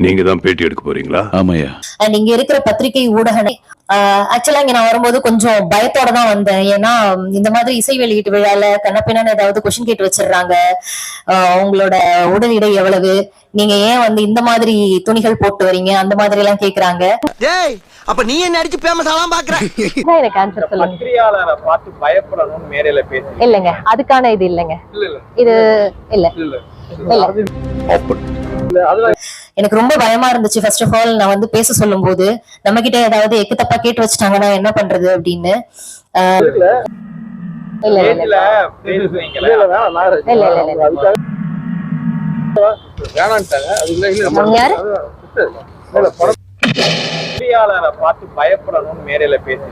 நீங்க தான் பேட்டி எடுக்க போறீங்களா? ஆமாய்யா. அண்ட் இங்க இருக்கிற பத்திரிகை ஊடகங்கள் ஆக்சுவலா இங்க நான் வரும்போது கொஞ்சம் பயத்தோட தான் வந்தேன். ஏன்னா இந்த மாதிரி இசை வெளியீட்டு விழால கண்ணப்பின்னு ஏதாவது கொஸ்டின் கேட்டு வச்சிடுறாங்க. உங்களோட உடல் எடை எவ்வளவு? நீங்க ஏன் வந்து இந்த மாதிரி துணிகள் போட்டு வரீங்க? அந்த மாதிரி எல்லாம் கேக்குறாங்க அப்ப நீ என்ன அடிச்சு பேமஸ் ஆலாம் பாக்குற? எனக்கு ஆன்சர் சொல்லுங்க. பத்திரிகையாளரை பார்த்து பயப்படணும்னு மேடையில பேசி இல்லைங்க அதுக்கான இது இல்லைங்க. இல்ல இல்ல. இது இல்ல. இல்ல எனக்கு ரொம்ப பயமா இருந்துச்சு. ஃபர்ஸ்ட் ஆஃப் ஆல் நான் வந்து பேச சொல்லும் போது நம்ம கிட்ட ஏதாவது எக்கு தப்பா கேட்டு வச்சுட்டாங்கன்னா என்ன பண்றது அப்படின்னு. இல்ல இல்ல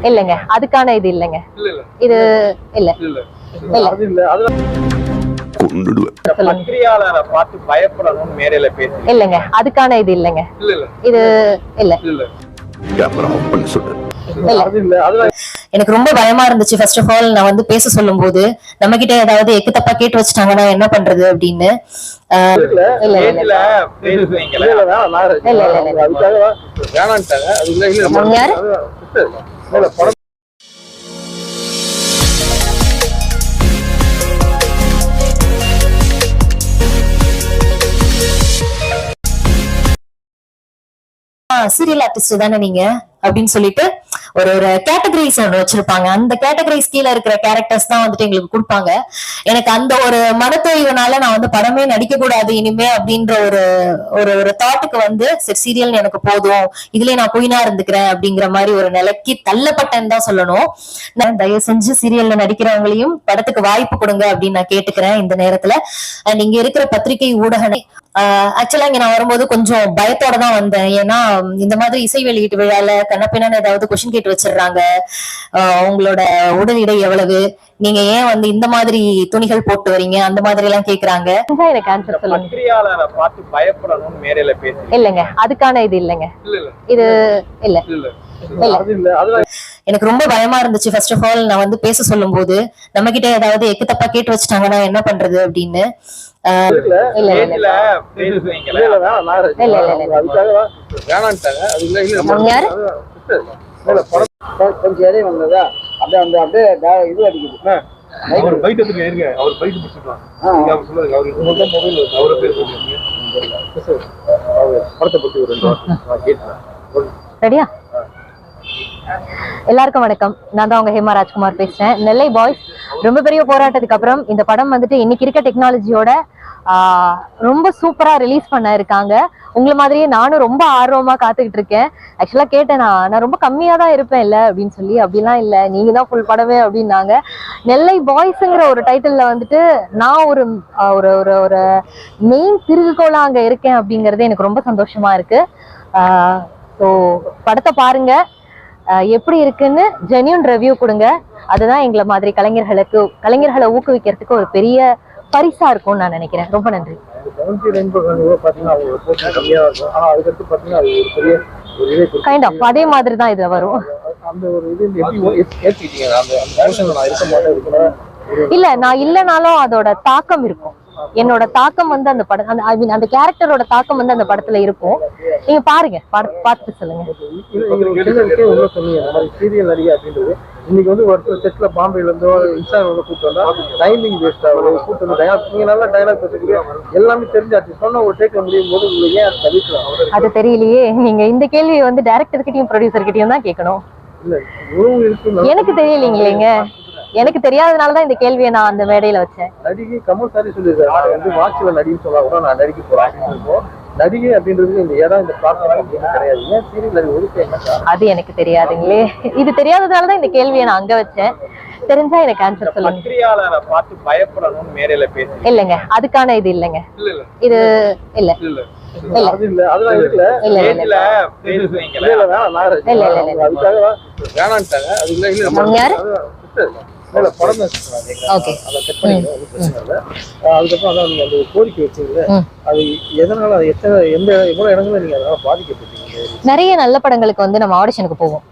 இல்லைங்க. அதுக்கான இது இல்லைங்க. இல்ல இல்ல. இது இல்ல. இல்ல கொண்டுடுவேன். இல்லைங்க அதுக்கான இது இல்லைங்க. இல்ல இல்ல. இது இல்ல. இல்ல. கேமரா ஆஃப் பண்ண சொல்லு இல்ல. எனக்கு ரொம்ப பயமா இருந்துச்சு ஃபர்ஸ்ட் ஆஃப் ஆல் நான் வந்து பேச சொல்லும் போது நம்ம கிட்ட ஏதாவது எக்கு தப்பா கேட்டு வச்சுட்டாங்கன்னா என்ன பண்றது அப்படின்னு. ஆஹ் சீரியல் ஆர்டிஸ்ட் தானே நீங்க? அப்படின்னு சொல்லிட்டு ஒரு ஒரு கேட்டகரிஸ் ஒன்று வச்சிருப்பாங்க. அந்த கேட்டகரிஸ் கீழே இருக்கிற கேரக்டர்ஸ் தான் வந்துட்டு எங்களுக்கு கொடுப்பாங்க. எனக்கு அந்த ஒரு மனத்தொய்வுனால நான் வந்து படமே நடிக்க கூடாது இனிமே அப்படின்ற ஒரு ஒரு ஒரு தாட்டுக்கு வந்து சரி சீரியல் எனக்கு போதும். இதுலயே நான் குயினா இருந்துக்கிறேன் அப்படிங்கிற மாதிரி ஒரு நிலைக்கு தள்ளப்பட்டேன்னு தான் சொல்லணும். நான் தயவு செஞ்சு சீரியல்ல நடிக்கிறவங்களையும் படத்துக்கு வாய்ப்பு கொடுங்க அப்படின்னு நான் கேட்டுக்கிறேன் இந்த நேரத்துல. அண்ட் இங்க இருக்கிற பத்திரிகை ஊடகனை ஆக்சுவலா இங்க நான் வரும்போது கொஞ்சம் பயத்தோட தான் வந்தேன். ஏன்னா இந்த மாதிரி இசை வெளியீட்டு விழால கண்ணப்பின்னு ஏதாவது கொஸ்டின் கேட்டு வச்சிடுறாங்க. உங்களோட உடல் எடை எவ்வளவு? நீங்க ஏன் வந்து இந்த மாதிரி துணிகள் போட்டு வரீங்க? அந்த மாதிரி எல்லாம் கேக்குறாங்க. எனக்கு ஆன்சர் சொல்லுங்க. பத்திரிகையாளரை பார்த்து பயப்படணும்னு மேடையில பேசி இல்லைங்க. அதுக்கான இது இல்லைங்க. இல்ல இல்ல. இது இல்ல. எனக்கு ரொம்ப பயமா இருந்துச்சு. ஃபர்ஸ்ட் ஆஃப் ஆல் நான் வந்து பேச சொல்லும் போது நம்ம கிட்ட ஏதாவது எக்கு தப்பா கேட்டு வச்சுட்டாங்கன்னா என்ன பண்றது அப்படின்னு. அவர் பைட் எடுத்துக்க இருங்க அவர் பைட் முடிச்சுக்கலாம் நீங்க அவர் சொல்லுங்க. அவர் உங்கள்ட்ட மொபைல் இருக்கு அவரை பேர் சொல்லுங்க. அவர் படத்தை பத்தி ஒரு ரெண்டு வார்த்தை நான் கேட்டேன் ரெடியா? எல்லாருக்கும் வணக்கம். நான் தான் உங்க ஹேமா ராஜ்குமார் பேசுறேன். நெல்லை பாய்ஸ் ரொம்ப பெரிய போராட்டத்துக்கு அப்புறம் இந்த படம் வந்துட்டு இன்னைக்கு இருக்க டெக்னாலஜியோட ரொம்ப சூப்பரா ரிலீஸ் பண்ண இருக்காங்க உங்களை மாதிரியே நானும் ரொம்ப ஆர்வமா காத்துக்கிட்டு இருக்கேன். ஆக்சுவலா கேட்டேன் நான் நான் ரொம்ப கம்மியா தான் இருப்பேன் இல்ல அப்படின்னு சொல்லி. அப்படிலாம் இல்ல நீங்க தான் ஃபுல் படமே அப்படின்னாங்க. நெல்லை பாய்ஸ்ங்கிற ஒரு டைட்டில்ல வந்துட்டு நான் ஒரு ஒரு ஒரு ஒரு மெயின் திருகுகோளா அங்க இருக்கேன் அப்படிங்கறது எனக்கு ரொம்ப சந்தோஷமா இருக்கு. ஸோ படத்தை பாருங்க. எப்படி இருக்குன்னு ஜென்யூன் ரிவ்யூ கொடுங்க. அதுதான் எங்களை மாதிரி கலைஞர்களுக்கு கலைஞர்களை ஊக்குவிக்கிறதுக்கு ஒரு பெரிய பரிசா இருக்கும்னு நான் நினைக்கிறேன். ரொம்ப நன்றி. கைண்ட் ஆஃப் அதே மாதிரி தான் இதுல வரும். இல்ல நான் இல்லைனாலும் அதோட தாக்கம் இருக்கும். என்னோட தாக்கம் வந்து அந்த படம் அந்த ஐ மீன் அந்த கேரக்டரோட தாக்கம் வந்து அந்த படத்துல இருக்கும். நீங்க பாருங்க பார்த்துட்டு சொல்லுங்க. சீரியல் நடிகை அப்படின்றது இன்னைக்கு வந்து ஒரு செட்ல பாம்பேல இருந்தோ இன்ஸ்டாகிராம்ல கூப்பிட்டு வந்தா டைமிங் வேஸ்ட் ஆகுது. கூப்பிட்டு வந்து dialogue- நீங்க நல்லா டைலாக் பேசுறீங்க எல்லாமே தெரிஞ்சாச்சு. சொன்ன ஒரு டேக்ல முடியும் போது உங்களுக்கு ஏன் தவிர்க்கலாம் அது தெரியலையே. நீங்க இந்த கேள்வி வந்து டைரக்டர் கிட்டயும் ப்ரொடியூசர் கிட்டயும் தான் கேட்கணும். எனக்கு தெரியலீங்களேங்க. எனக்கு தெரியாதனால தான் இந்த கேள்வியை நான் அந்த மேடையில வச்சேன். நடிகை கமல் சாரி சொல்லியிருக்காரு? வந்து வாட்சில நடின்னு சொன்னா கூட நான் நடிக்க போறேன். நடிகை அப்படின்றது இந்த இடம் இந்த பிளாட்ஃபார்ம் அப்படின்னு கிடையாது. ஏன் சீரியல் நடிகை ஒதுக்க? அது எனக்கு தெரியாதுங்களே. இது தெரியாததால தான் இந்த கேள்வியை நான் அங்க வச்சேன். தெரிஞ்சா எனக்கு ஆன்சர் சொல்லுங்க. பத்திரிகையாளரை பார்த்து பயப்படணும்னு மேடையில பேசி இல்லைங்க. அதுக்கான இது இல்லைங்க. இல்ல இல்ல. இது இல்ல. இல்ல இல்ல. அது இல்ல. இல்ல இல்ல படம் தான் சொல்றாங்க. ஓகே அதை கட் பண்ணிக்கலாம் ஒன்றும் பிரச்சனை இல்லை. அஹ் அதுக்கப்புறம் அதான் அந்த கோரிக்கை வச்சீங்கல்ல. அது எதனால அது எத்தனை எந்த எவ்வளவு இடங்கள்ல நீங்க அதனால பாதிக்கப்பட்டீங்க? நிறைய நல்ல படங்களுக்கு வந்து நம்ம ஆடிஷனுக்கு போவோம்.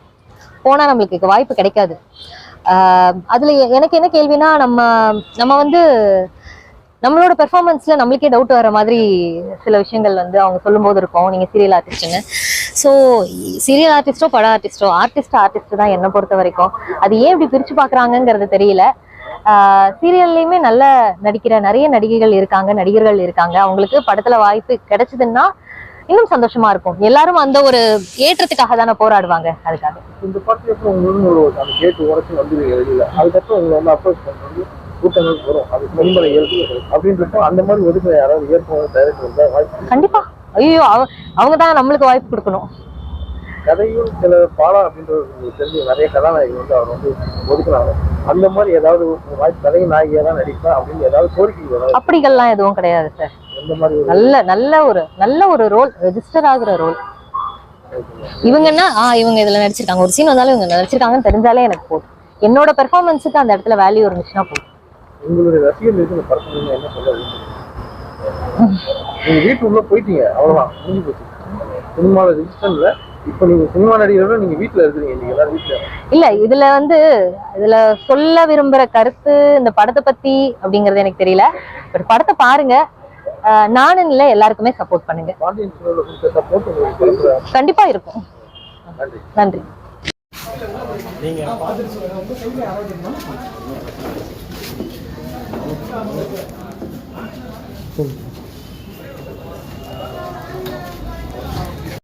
போனா நம்மளுக்கு வாய்ப்பு கிடைக்காது. அதுல எனக்கு என்ன கேள்வினா நம்ம நம்ம வந்து நம்மளோட பெர்ஃபார்மன்ஸ்ல நம்மளுக்கே டவுட் வர மாதிரி சில விஷயங்கள் வந்து அவங்க சொல்லும்போது இருக்கும். நீங்க சீரியல் ஆர்டிஸ்ட்னு ஸோ சீரியல் ஆர்டிஸ்டோ பட ஆர்டிஸ்டோ ஆர்டிஸ்ட் ஆர்டிஸ்ட் தான் என்னை பொறுத்த வரைக்கும். அது ஏன் இப்படி பிரிச்சு பாக்குறாங்கங்கிறது தெரியல. சீரியல்லையுமே நல்ல நடிக்கிற நிறைய நடிகைகள் இருக்காங்க நடிகர்கள் இருக்காங்க. அவங்களுக்கு படத்துல வாய்ப்பு கிடைச்சதுன்னா இன்னும் சந்தோஷமா இருக்கும். எல்லாரும் அந்த ஒரு ஏற்றத்துக்காக தானே போராடுவாங்க. அதுக்காக. இந்த கண்டிப்பா. ஐயோ அவங்க தான் நம்மளுக்கு வாய்ப்பு கொடுக்கணும். கதையும் சில பாலா அப்படின்ற ஒரு உங்களுக்கு தெரிஞ்ச நிறைய கதாநாயகர்கள் வந்து அவர் வந்து ஒதுக்குனாங்க அந்த மாதிரி ஏதாவது வாய்ப்பு கதை நாயகியா தான் நடிப்பேன் அப்படின்னு ஏதாவது கோரிக்கை அப்படிகள்லாம் எதுவும் கிடையாது சார். நல்ல நல்ல ஒரு நல்ல ஒரு ரோல் ரெஜிஸ்டர் ஆகுற ரோல். இவங்கன்னா ஆ இவங்க இதுல நடிச்சிருக்காங்க. ஒரு சீன் வந்தாலும் இவங்க நடிச்சிருக்காங்கன்னு தெரிஞ்சாலே எனக்கு போதும். என்னோட பெர்ஃபார்மன்ஸுக்கு அந்த இடத்துல வேல்யூ இருந்துச்சுன்னா போதும். உங்களுடைய ரசிகர்களுக்கு இந்த படத்துல என்ன சொல்ல விரும்புறீங்க? நீங்க வீட்டு உள்ள போயிட்டீங்க. அவ்வளவுதான். முடிஞ்சு போச்சு. சினிமாவில் ரெஜிஸ்டர்ல இப்போ நீங்க சினிமா நடிகரோட நீங்க வீட்டுல இருக்கிறீங்க. நீங்க எல்லாரும் வீட்டுல இல்ல இதுல வந்து இதுல சொல்ல விரும்புற கருத்து இந்த படத்தை பத்தி அப்படிங்கறது எனக்கு தெரியல. பட் படத்தை பாருங்க. நானும் இல்ல எல்லாருக்குமே சப்போர்ட் பண்ணுங்க. கண்டிப்பா இருக்கும். நன்றி. நன்றி.